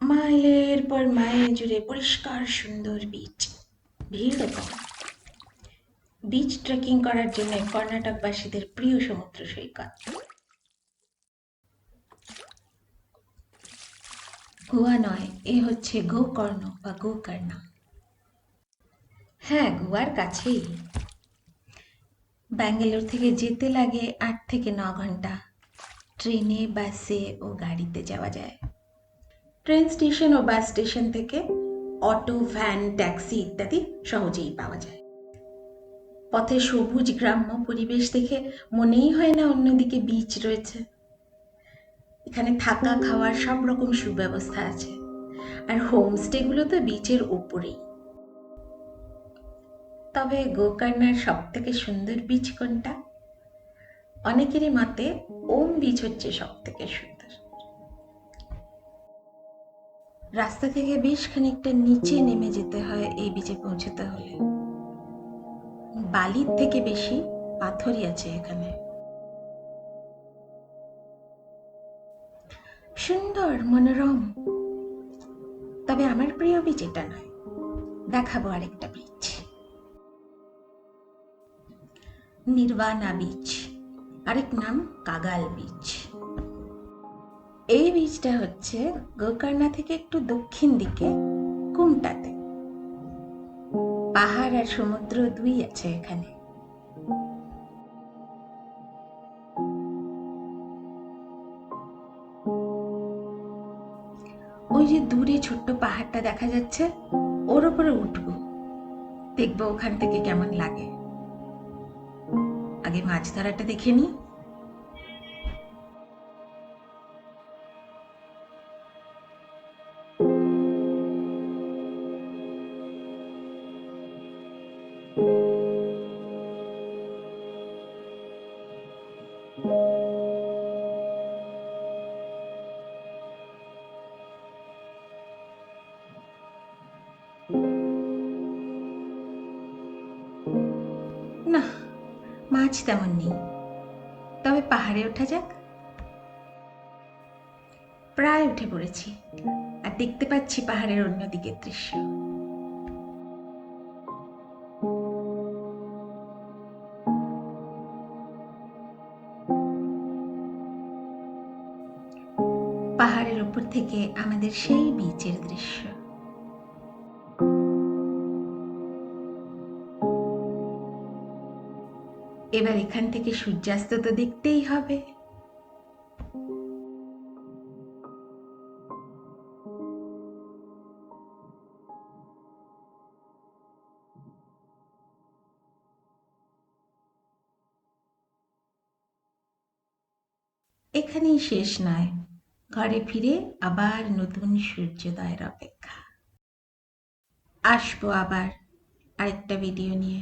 মাইলের পর মাইল জুড়ে পরিষ্কার সুন্দর বিচ ভিড়ও কম। বিচ ট্রেকিং করার জন্য কর্ণাটকবাসীদের প্রিয় সমুদ্র সৈকত। গোয়া নয়, এ হচ্ছে গোকর্ণ বা গোকর্ণা। হ্যাঁ গোয়ার কাছেই। ব্যাঙ্গালোর থেকে যেতে লাগে আট থেকে ন ঘণ্টা। ট্রেনে, বাসে ও গাড়িতে যাওয়া যায়। ট্রেন স্টেশন ও বাস স্টেশন থেকে অটো, ভ্যান, ট্যাক্সি ইত্যাদি সহজেই পাওয়া যায়। পথে সবুজ গ্রাম্য পরিবেশ দেখে মনেই হয় না অন্যদিকে বিচ রয়েছে। এখানে থাকা খাওয়ার সব রকম সুব্যবস্থা আছে। আর হোমস্টেগুলো তো বিচের ওপরেই তবে গোকর্ণার সব থেকে সুন্দর বিচ কোনটা? অনেকেরই মতে ওম বিচ হচ্ছে সব থেকে সুন্দর রাস্তা থেকে বেশ খানিকটা নিচে নেমে যেতে হয় এই বিচে পৌঁছতে হলে। বালির থেকে বেশি পাথরই আছে এখানে। সুন্দর, মনোরম। তবে আমার প্রিয় বীজ এটা নয়। দেখাবো আরেকটা বীজ নির্বাণা বীচ আরেক নাম কাগাল বীচ এই বীজটা হচ্ছে গোকর্ণা থেকে একটু দক্ষিণ দিকে কুমটাতে পাহাড় আর সমুদ্র দুই আছে এখানে। ওই যে দূরে ছোট্ট পাহাড়টা দেখা যাচ্ছে, ওর উপরে উঠবো। দেখব ওখান থেকে কেমন লাগে। আগে মাছ ধরাটা দেখে নি মাছ তেমন নেই। তবে পাহাড়ে ওঠা যাক। প্রায় উঠে পড়েছি আর দেখতে পাচ্ছি পাহাড়ের অন্যদিকের দৃশ্য। পাহাড়ের উপর থেকে আমাদের সেই বিচের দৃশ্য। এবার এখান থেকে সূর্যাস্ত তো দেখতেই হবে। এখানেই শেষ নয়। ঘরে ফিরে আবার নতুন সূর্যোদয়ের অপেক্ষা। আসব আবার আরেকটা ভিডিও নিয়ে।